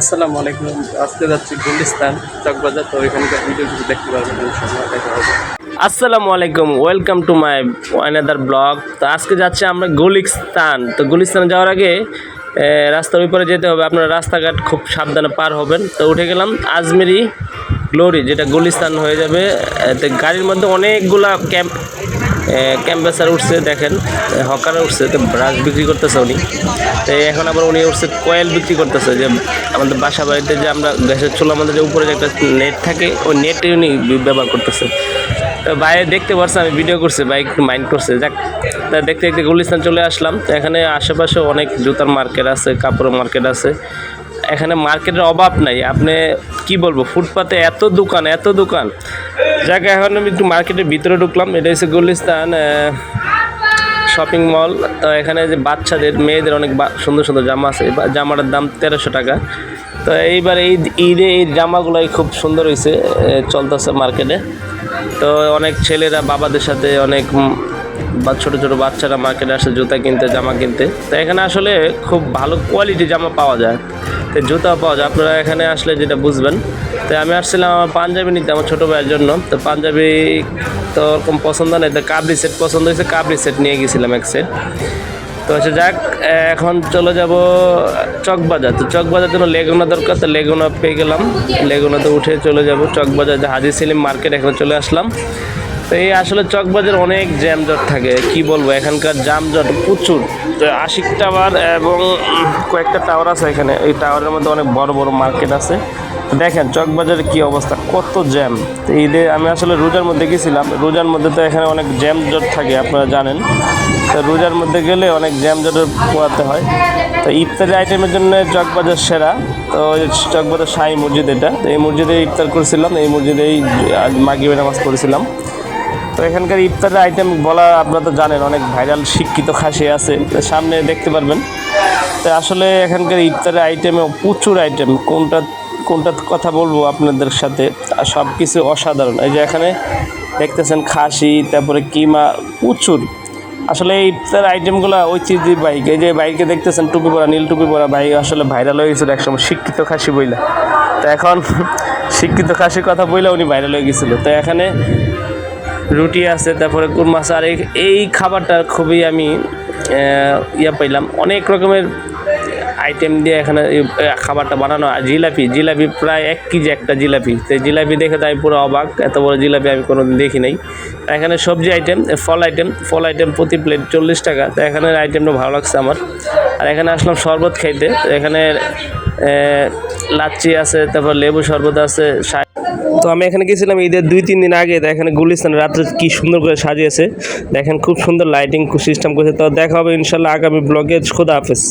আসসালামু আলাইকুম, আজকে যাচ্ছি গুলিস্তান চকবাজার তো এখানকার ভিডিও কিছু দেখতে পারবেন, ইনশাআল্লাহ দেখা হবে। আসসালামু আলাইকুম, welcome to my another blog তো আজকে যাচ্ছি আমরা গুলিস্তান। তো গুলিস্তান যাওয়ার আগে রাস্তার উপরে যেতে হবে, আপনারা রাস্তাঘাট খুব সাবধানে পার হবেন। তো উঠে গেলাম আজমেরি গ্লোরি, যেটা গুলিস্তান হয়ে যাবে। গাড়ির মধ্যে অনেকগুলা ক্যাম্প ক্যাম্পাসার উঠছে, দেখেন হকার উঠছে, তো ব্রাশ বিক্রি করতেছে উনি। তো এখন আবার উনি উঠছে কয়েল বিক্রি করতেছে, যে আমাদের বাসা বাড়িতে যে আমরা গ্যাসের চুলার আমাদের যে উপরে যে একটা নেট থাকে, ওই নেটে উনি ব্যবহার করতেছে। তো বাইরে দেখতে পারছে আমি ভিডিও করছি বাইক একটু মাইন্ড করছে। যাক, তা দেখতে দেখতে গুলিস্তান চলে আসলাম। তো এখানে আশেপাশে অনেক জুতার মার্কেট আছে, কাপড়ের মার্কেট আছে। এখানে মার্কেটের অভাব নাই। আপনি কি বলব, ফুটপাতে এত দোকান এত দোকান যাক এখন আমি একটু মার্কেটের ভিতরে ঢুকলাম। এটা হচ্ছে গুলিস্তান শপিং মল তো এখানে যে বাচ্চাদের, মেয়েদের অনেক সুন্দর সুন্দর জামা আছে। জামাটার দাম তেরোশো টাকা। তো এইবার এই ঈদে এই জামাগুলোই খুব সুন্দর হয়েছে চলতেছে মার্কেটে। তো অনেক ছেলেরা বাবাদের সাথে অনেক বা ছোটো ছোটো বাচ্চারা মার্কেটে আসে জুতা কিনতে, জামা কিনতে। তো এখানে আসলে খুব ভালো কোয়ালিটি জামা পাওয়া যায়। তো জুতাও পাওয়া যায়। আপনারা এখানে আসলে যেটা বুঝবেন, তো আমি আসছিলাম আমার পাঞ্জাবি নিতে আমার ছোটো ভাইয়ের জন্য। তো পাঞ্জাবি তো ওরকম পছন্দ নেই। তো কাবরি সেট পছন্দ হয়েছে কাবরি সেট নিয়ে গেছিলাম এক সেট তো হচ্ছে যাক, এখন চলে যাব চকবাজার। তো চকবাজার জন্য লেগুনা দরকার, তো লেগুনা পেয়ে গেলাম। লেগুনাতে উঠে চলে যাব চকবাজার হাজি সেলিম মার্কেট এখানে চলে আসলাম। তো এই আসলে চকবাজার অনেক জ্যামজট থাকে, কি বলব? এখানকার জামজট প্রচুর। তো আশিক টাওয়ার এবং কয়েকটা টাওয়ার আছে এখানে। এই টাওয়ারের মধ্যে অনেক বড় বড় মার্কেট আছে। দেখেন চকবাজারের কি অবস্থা, কত জ্যাম। ঈদে আমি আসলে রোজার মধ্যে গেছিলাম। রোজার মধ্যে তো এখানে অনেক জ্যাম জট থাকে, আপনারা জানেন। তো রোজার মধ্যে গেলে অনেক জ্যাম জটের পোয়াতে হয়। তো ইফতারি আইটেমের জন্য চকবাজার সেরা। তো চকবাজার শাহী মসজিদ এটা। তো এই মসজিদে ইফতার করেছিলাম, এই মসজিদেই মাগরিবের নামাজ পড়েছিলাম। তো এখানকার ইফতারের আইটেম বলা আপনারা তো জানেন, অনেক ভাইরাল শিক্ষিত খাসি আছে। সামনে দেখতে পারবেন। তো আসলে এখানকার ইফতারের আইটেমে প্রচুর আইটেম কোনটা কোনটার কথা বলব আপনাদের সাথে? সব কিছু অসাধারণ। এই যে এখানে দেখতেছেন খাসি, তারপরে কিমা, প্রচুর। আসলে এই ইফতার আইটেমগুলো ঐতিহ্য বাইক এই যে বাইকে দেখতেছেন, টুপি পরা, নীল টুপি পরা বাইক আসলে ভাইরাল হয়ে গেছিল একসময়, শিক্ষিত খাসি বইলা। তো এখন শিক্ষিত খাসির কথা বইলে উনি ভাইরাল হয়ে গেছিল। তো এখানে রুটি আছে, তারপরে কুরমা আর এই- খাবারটা খুবই আমি ইয়া পাইলাম। অনেক রকমের আইটেম দিয়ে এখানে খাবারটা বানানো আর জিলাপি জিলাপি প্রায় এক কেজি একটা জিলাপি। তো জিলাপি দেখে তো আমি পুরো অবাক, এত বড় জিলাপি আমি কোনোদিন দেখি নাই। এখানে সবজি আইটেম ফল আইটেম ফল আইটেম প্রতি প্লেট চল্লিশ টাকা। তো এখানের আইটেমটা ভালো লাগছে আমার। আর এখানে আসলাম শরবত খাইতে। এখানে লাচ্ছি আছে, তারপর লেবু শরবত আছে তো আমি এখানে গেছিলাম ঈদের দুই, তিন দিন আগে। এখানে গুলিস্তান রাত্রে কি সুন্দর করে সাজিয়েছে। দেখেন খুব সুন্দর লাইটিং সিস্টেম করেছে। তো দেখা হবে ইনশাল্লাহ আগামী ব্লগে খোদা হাফেজ।